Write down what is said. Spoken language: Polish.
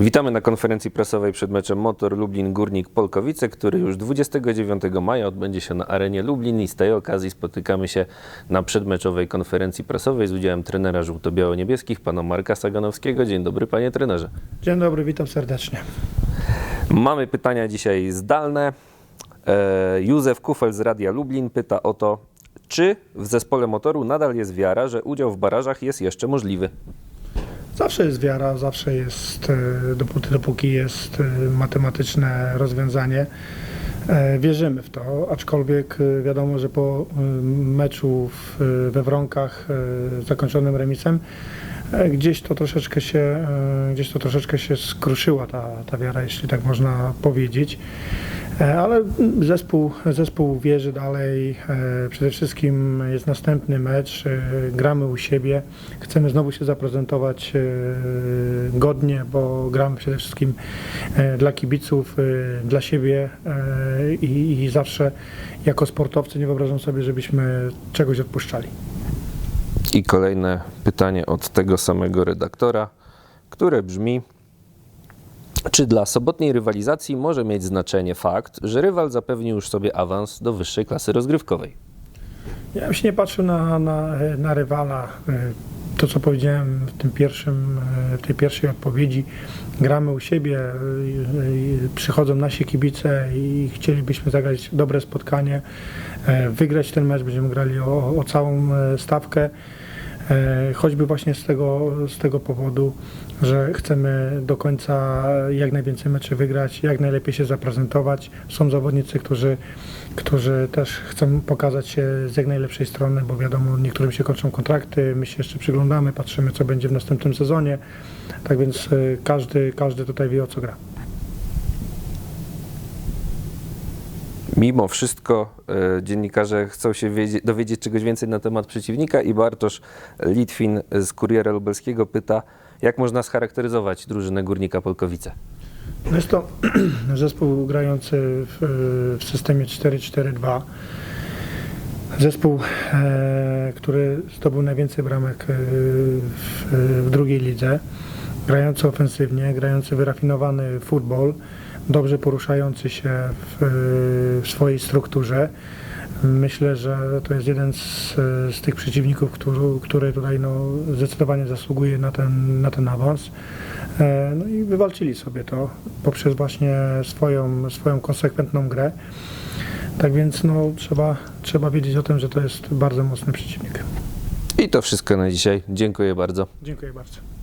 Witamy na konferencji prasowej przed meczem Motor Lublin Górnik Polkowice, który już 29 maja odbędzie się na arenie Lublin i z tej okazji spotykamy się na przedmeczowej konferencji prasowej z udziałem trenera żółto-biało-niebieskich, pana Marka Saganowskiego. Dzień dobry panie trenerze. Dzień dobry, witam serdecznie. Mamy pytania dzisiaj zdalne. E, Józef Kufel z Radia Lublin pyta o to, czy w zespole motoru nadal jest wiara, że udział w barażach jest jeszcze możliwy? Zawsze jest wiara, zawsze jest, e, dopóty, dopóki jest e, matematyczne rozwiązanie. E, Wierzymy w to, aczkolwiek wiadomo, że po meczu we Wronkach zakończonym remisem gdzieś to troszeczkę się, gdzieś to troszeczkę się skruszyła ta, ta wiara, jeśli tak można powiedzieć. E, Ale zespół, zespół wierzy dalej. E, Przede wszystkim jest następny mecz. e, Gramy u siebie. Chcemy znowu się zaprezentować godnie, bo gramy przede wszystkim dla kibiców, dla siebie i, i zawsze jako sportowcy nie wyobrażam sobie, żebyśmy czegoś odpuszczali. I kolejne pytanie od tego samego redaktora, które brzmi: Czy dla sobotniej rywalizacji może mieć znaczenie fakt, że rywal zapewnił już sobie awans do wyższej klasy rozgrywkowej? Ja bym się nie patrzył na, na, na rywala. To, co powiedziałem w, tym pierwszym, w tej pierwszej odpowiedzi, gramy u siebie, przychodzą nasi kibice i chcielibyśmy zagrać dobre spotkanie, wygrać ten mecz, będziemy grali o, o całą stawkę. Choćby właśnie z tego, z tego powodu, że chcemy do końca jak najwięcej meczy wygrać, jak najlepiej się zaprezentować. Są zawodnicy, którzy, którzy też chcą pokazać się z jak najlepszej strony, bo wiadomo, niektórym się kończą kontrakty, my się jeszcze przyglądamy, patrzymy, co będzie w następnym sezonie. Tak więc y, każdy, każdy tutaj wie, o co gra. Mimo wszystko e, dziennikarze chcą się wiedzie- dowiedzieć czegoś więcej na temat przeciwnika i Bartosz Litwin z Kuriera Lubelskiego pyta, jak można scharakteryzować drużynę Górnika Polkowice? Jest to zespół grający w, w systemie 4-4-2. Zespół, e, który zdobył najwięcej bramek e, w, w drugiej lidze. Grający ofensywnie, grający wyrafinowany futbol, dobrze poruszający się w, w swojej strukturze. Myślę, że to jest jeden z, z tych przeciwników, który, który tutaj no, zdecydowanie zasługuje na ten, na ten awans. E, No i wywalczyli sobie to poprzez właśnie swoją, swoją konsekwentną grę. Tak więc no, trzeba, trzeba wiedzieć o tym, że to jest bardzo mocny przeciwnik. I to wszystko na dzisiaj. Dziękuję bardzo. Dziękuję bardzo.